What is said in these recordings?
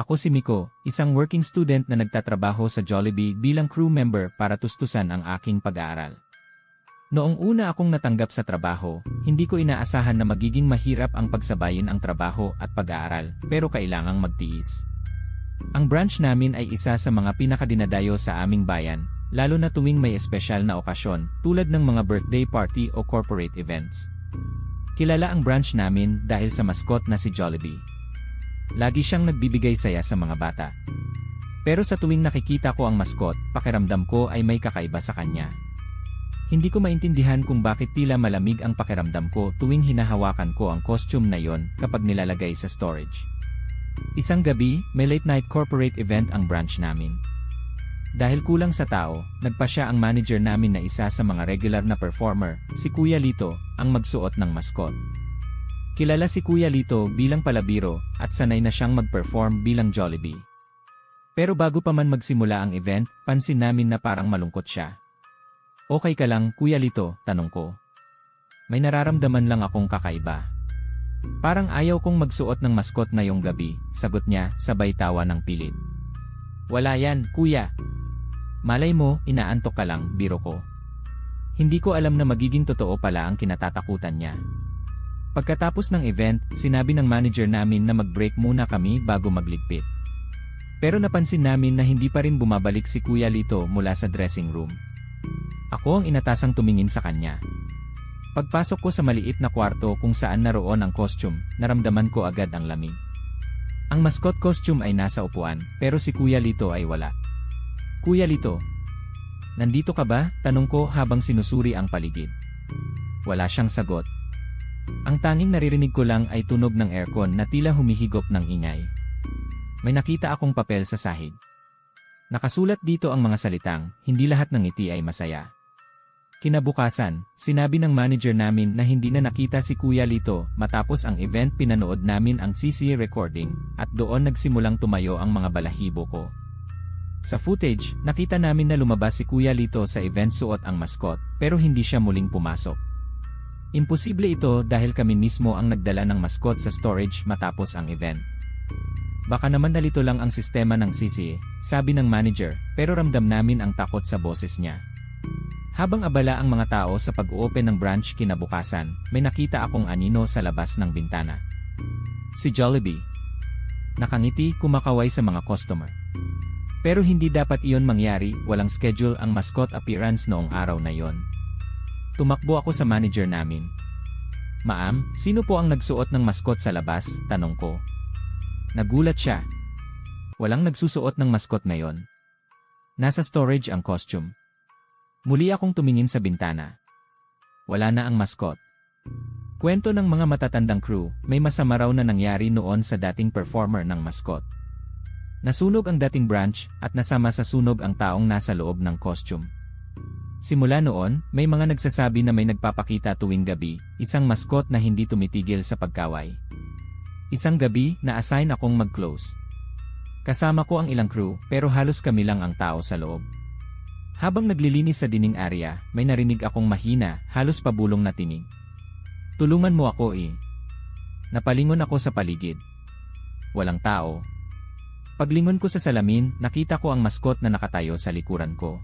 Ako si Miko, isang working student na nagtatrabaho sa Jollibee bilang crew member para tustusan ang aking pag-aaral. Noong una akong natanggap sa trabaho, hindi ko inaasahan na magiging mahirap ang pagsabayin ang trabaho at pag-aaral, pero kailangang magtiis. Ang branch namin ay isa sa mga pinakadinadayo sa aming bayan, lalo na tuwing may espesyal na okasyon tulad ng mga birthday party o corporate events. Kilala ang branch namin dahil sa mascot na si Jollibee. Lagi siyang nagbibigay saya sa mga bata. Pero sa tuwing nakikita ko ang mascot, pakiramdam ko ay may kakaiba sa kanya. Hindi ko maintindihan kung bakit tila malamig ang pakiramdam ko tuwing hinahawakan ko ang costume na yon kapag nilalagay sa storage. Isang gabi, may late night corporate event ang branch namin. Dahil kulang sa tao, nagpa siya ang manager namin na isa sa mga regular na performer, si Kuya Lito, ang magsuot ng mascot. Kilala si Kuya Lito bilang palabiro at sanay na siyang mag-perform bilang Jollibee. Pero bago pa man magsimula ang event, pansin namin na parang malungkot siya. Okay ka lang, Kuya Lito, tanong ko. May nararamdaman lang akong kakaiba. Parang ayaw kong magsuot ng maskot na yung gabi, sagot niya, sabay tawa ng pilit. Wala yan, kuya. Malay mo, inaantok ka lang, biro ko. Hindi ko alam na magiging totoo pala ang kinatatakutan niya. Pagkatapos ng event, sinabi ng manager namin na mag-break muna kami bago magligpit. Pero napansin namin na hindi pa rin bumabalik si Kuya Lito mula sa dressing room. Ako ang inatasang tumingin sa kanya. Pagpasok ko sa maliit na kwarto kung saan naroon ang costume, naramdaman ko agad ang lamig. Ang mascot costume ay nasa upuan, pero si Kuya Lito ay wala. Kuya Lito, nandito ka ba? Tanong ko habang sinusuri ang paligid. Wala siyang sagot. Ang tanging naririnig ko lang ay tunog ng aircon na tila humihigop ng ingay. May nakita akong papel sa sahig. Nakasulat dito ang mga salitang, hindi lahat ng ngiti ay masaya. Kinabukasan, sinabi ng manager namin na hindi na nakita si Kuya Lito matapos ang event pinanood namin ang CC recording at doon nagsimulang tumayo ang mga balahibo ko. Sa footage, nakita namin na lumabas si Kuya Lito sa event suot ang mascot pero hindi siya muling pumasok. Imposible ito dahil kami mismo ang nagdala ng mascot sa storage matapos ang event. Baka naman nalito lang ang sistema ng CC, sabi ng manager, pero ramdam namin ang takot sa boses niya. Habang abala ang mga tao sa pag-open ng branch kinabukasan, may nakita akong anino sa labas ng bintana. Si Jollibee. Nakangiti kumakaway sa mga customer. Pero hindi dapat iyon mangyari, walang schedule ang mascot appearance noong araw na yon. Tumakbo ako sa manager namin. Maam, sino po ang nagsuot ng mascot sa labas? Tanong ko. Nagulat siya. Walang nagsusuot ng mascot na yon. Nasa storage ang costume. Muli akong tumingin sa bintana. Wala na ang mascot. Kwento ng mga matatandang crew, may masama raw na nangyari noon sa dating performer ng mascot. Nasunog ang dating branch at nasama sa sunog ang taong nasa loob ng costume. Simula noon, may mga nagsasabi na may nagpapakita tuwing gabi, isang mascot na hindi tumitigil sa pagkaway. Isang gabi, na-assign akong mag-close. Kasama ko ang ilang crew, pero halos kami lang ang tao sa loob. Habang naglilinis sa dining area, may narinig akong mahina, halos pabulong na tinig. Tulungan mo ako eh. Napalingon ako sa paligid. Walang tao. Paglingon ko sa salamin, nakita ko ang maskot na nakatayo sa likuran ko.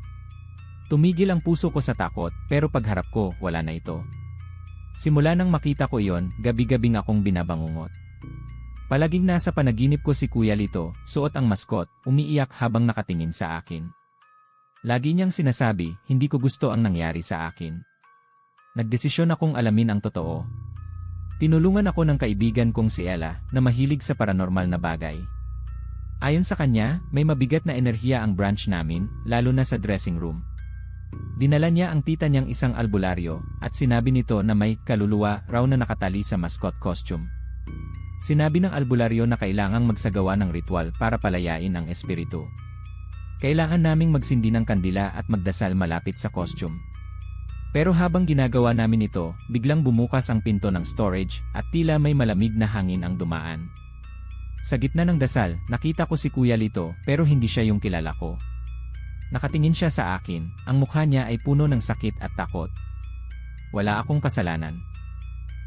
Tumigil ang puso ko sa takot, pero pagharap ko, wala na ito. Simula nang makita ko iyon, gabi-gabing akong binabangungot. Palaging nasa panaginip ko si Kuya Lito, suot ang maskot, umiiyak habang nakatingin sa akin. Lagi niyang sinasabi, hindi ko gusto ang nangyari sa akin. Nagdesisyon akong alamin ang totoo. Tinulungan ako ng kaibigan kong si Ella na mahilig sa paranormal na bagay. Ayon sa kanya, may mabigat na enerhiya ang branch namin, lalo na sa dressing room. Dinala niya ang tita niyang isang albularyo at sinabi nito na may kaluluwa raw na nakatali sa mascot costume. Sinabi ng albularyo na kailangang magsagawa ng ritual para palayain ang espiritu. Kailangan naming magsindi ng kandila at magdasal malapit sa costume. Pero habang ginagawa namin ito, biglang bumukas ang pinto ng storage at tila may malamig na hangin ang dumaan. Sa gitna ng dasal, nakita ko si Kuya Lito pero hindi siya yung kilala ko. Nakatingin siya sa akin, ang mukha niya ay puno ng sakit at takot. Wala akong kasalanan.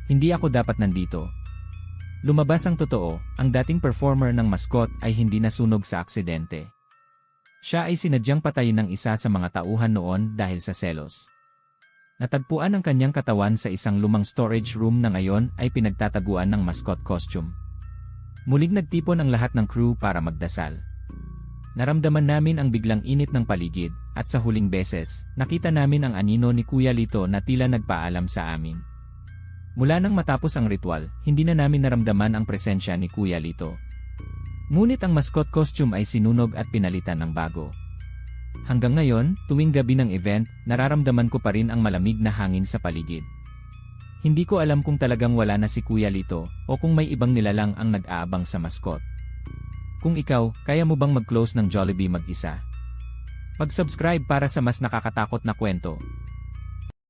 Hindi ako dapat nandito. Lumabas ang totoo, ang dating performer ng mascot ay hindi nasunog sa aksidente. Siya ay sinadyang patayin ng isa sa mga tauhan noon dahil sa selos. Natagpuan ang kanyang katawan sa isang lumang storage room na ngayon ay pinagtataguan ng mascot costume. Muling nagtipon ang lahat ng crew para magdasal. Naramdaman namin ang biglang init ng paligid, at sa huling beses, nakita namin ang anino ni Kuya Lito na tila nagpaalam sa amin. Mula nang matapos ang ritual, hindi na namin naramdaman ang presensya ni Kuya Lito. Ngunit ang mascot costume ay sinunog at pinalitan ng bago. Hanggang ngayon, tuwing gabi ng event, nararamdaman ko pa rin ang malamig na hangin sa paligid. Hindi ko alam kung talagang wala na si Kuya Lito o kung may ibang nilalang ang nag-aabang sa mascot. Kung ikaw, kaya mo bang mag-close ng Jollibee mag-isa? Mag-subscribe para sa mas nakakatakot na kwento.